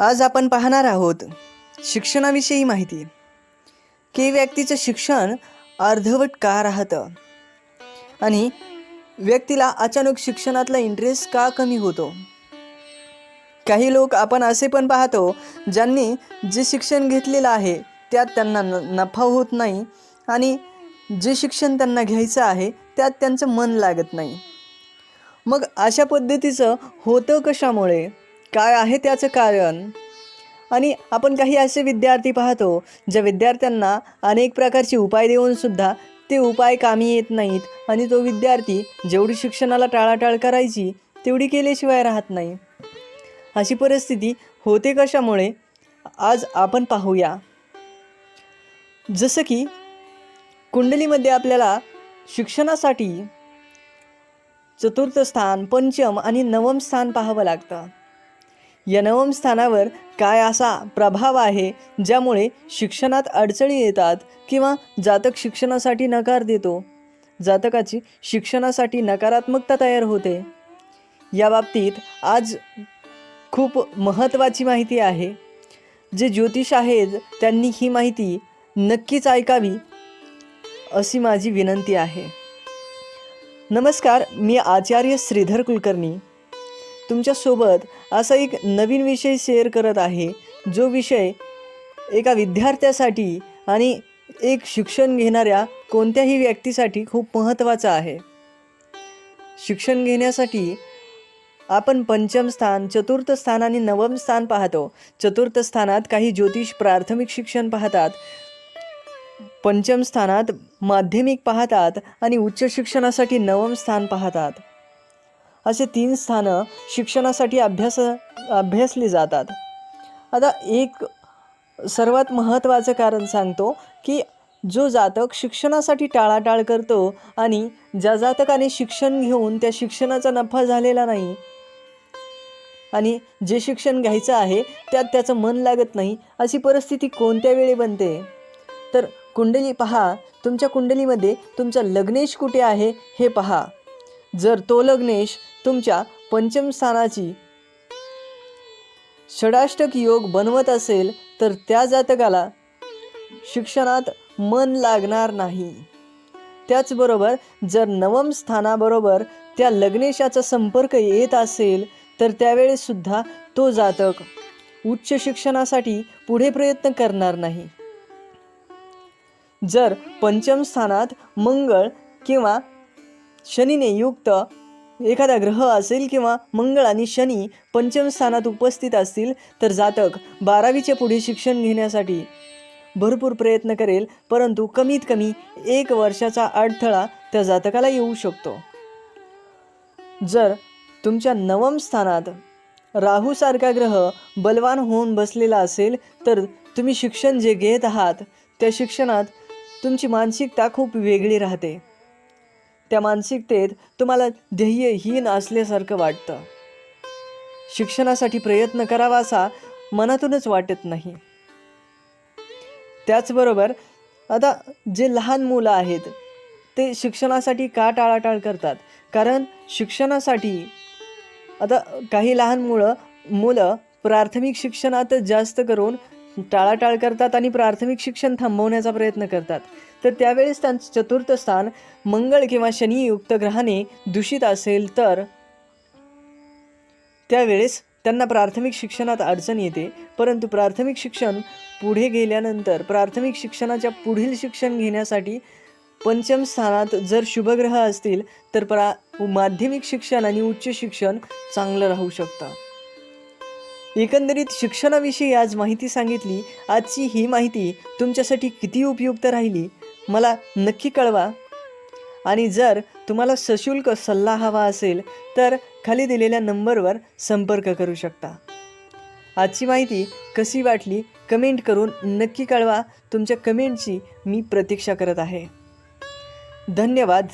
आज आपण पाहणार आहोत शिक्षणाविषयी माहिती. की व्यक्तीचं शिक्षण अर्धवट का राहतं? आणि व्यक्तीला अचानक शिक्षणातला इंटरेस्ट का कमी होतो? काही लोक आपण असे पण पाहतो ज्यांनी जे शिक्षण घेतलेलं आहे त्यात त्यांना न नफा होत नाही आणि जे शिक्षण त्यांना घ्यायचं आहे त्यात त्यांचं मन लागत नाही. मग अशा पद्धतीचं होतं कशामुळे? काय आहे त्याचं कारण? आणि आपण काही असे विद्यार्थी पाहतो ज्या विद्यार्थ्यांना अनेक प्रकारचे उपाय देऊनसुद्धा ते उपाय कामी येत नाहीत आणि तो विद्यार्थी जेवढी शिक्षणाला टाळाटाळ करायची तेवढी केल्याशिवाय राहत नाही. अशी परिस्थिती होते कशामुळे? आज आपण पाहूया. जसं की कुंडलीमध्ये आपल्याला शिक्षणासाठी चतुर्थ स्थान पंचम आणि नवम स्थान पाहावं लागतं. यनवम स्थानावर काय असा प्रभाव आहे ज्यामुळे शिक्षणात अडचणी येतात किंवा जातक शिक्षणासाठी नकार देतो? जातकाची शिक्षणासाठी नकारात्मकता तयार होते. या बाबतीत आज खूप महत्त्वाची माहिती आहे. जे ज्योतिष आहेत त्यांनी ही माहिती नक्कीच ऐकावी अशी माझी विनंती आहे. नमस्कार मी आचार्य श्रीधर कुलकर्णी. तुमच्यासोबत असा एक नवीन विषय शेअर करत आहे जो विषय एका विद्यार्थ्यासाठी आणि एक शिक्षण घेणाऱ्या कोणत्याही व्यक्तीसाठी खूप महत्त्वाचा आहे. शिक्षण घेण्यासाठी आपण पंचम स्थान चतुर्थ स्थान आणि नवम स्थान पाहतो. चतुर्थ स्थानात काही ज्योतिष प्राथमिक शिक्षण पाहतात पंचम स्थानात माध्यमिक पाहतात आणि उच्च शिक्षणासाठी नवम स्थान पाहतात. असे तीन स्थानं शिक्षणासाठी अभ्यास अभ्यासली जातात. आता एक सर्वात महत्त्वाचं कारण सांगतो की जो जातक शिक्षणासाठी टाळाटाळ करतो आणि ज्या जातकाने शिक्षण घेऊन त्या शिक्षणाचा नफा झालेला नाही आणि जे शिक्षण घ्यायचं आहे त्यात त्याचं मन लागत नाही अशी परिस्थिती कोणत्या वेळी बनते? तर कुंडली पहा. तुमच्या कुंडलीमध्ये तुमचा लग्नेश कुठे आहे हे पहा. जर तो लग्नेश तुमच्या पंचम स्थानाची षडाष्टक योग बनवत असेल तर त्या जातकाला शिक्षणात मन लागणार नाही. त्याचबरोबर जर नवम स्थानाबरोबर त्या लग्नेशाचा संपर्क येत असेल तर त्यावेळेसुद्धा तो जातक उच्च शिक्षणासाठी पुढे प्रयत्न करणार नाही. जर पंचम स्थानात मंगळ किंवा शनीने युक्त एखादा ग्रह असेल किंवा मंगळ आणि शनी पंचम स्थानात उपस्थित असतील तर जातक बारावीचे पुढे शिक्षण घेण्यासाठी भरपूर प्रयत्न करेल परंतु कमीत कमी एक वर्षाचा अडथळा त्या जातकाला येऊ शकतो. जर तुमच्या नवम स्थानात राहूसारखा ग्रह बलवान होऊन बसलेला असेल तर तुम्ही शिक्षण जे घेत आहात त्या शिक्षणात तुमची मानसिकता खूप वेगळी राहते. त्या मानसिकतेत तुम्हाला ध्येयहीन असल्यासारखं वाटतं. शिक्षणासाठी प्रयत्न करावासा मनातूनच वाटत नाही. त्याचबरोबर आता जे लहान मुलं आहेत ते शिक्षणासाठी का टाळाटाळ करतात? कारण शिक्षणासाठी आता काही लहान मुलं मुलं प्राथमिक शिक्षणात जास्त करून टाळाटाळ करतात आणि प्राथमिक शिक्षण थांबवण्याचा प्रयत्न करतात. तर त्यावेळेस त्यांचं चतुर्थ स्थान मंगळ किंवा शनियुक्त ग्रहाने दूषित असेल तर? त्यावेळेस त्यांना प्राथमिक शिक्षणात अडचण येते परंतु प्राथमिक शिक्षण पुढे गेल्यानंतर प्राथमिक शिक्षणाच्या पुढील शिक्षण घेण्यासाठी पंचम स्थानात जर शुभग्रह असतील तर प्रा माध्यमिक शिक्षण आणि उच्च शिक्षण चांगलं राहू शकतं. एकंदरीत शिक्षणाविषयी आज माहिती सांगितली. आजची ही माहिती तुमच्यासाठी किती उपयुक्त राहिली? मला नक्की कळवा. आणि जर तुम्हाला सशुल्क सल्ला हवा असेल तर खाली दिलेल्या नंबरवर संपर्क करू शकता. आजची माहिती कशी वाटली कमेंट करून नक्की कळवा. तुमच्या कमेंटची मी प्रतीक्षा करत आहे. धन्यवाद.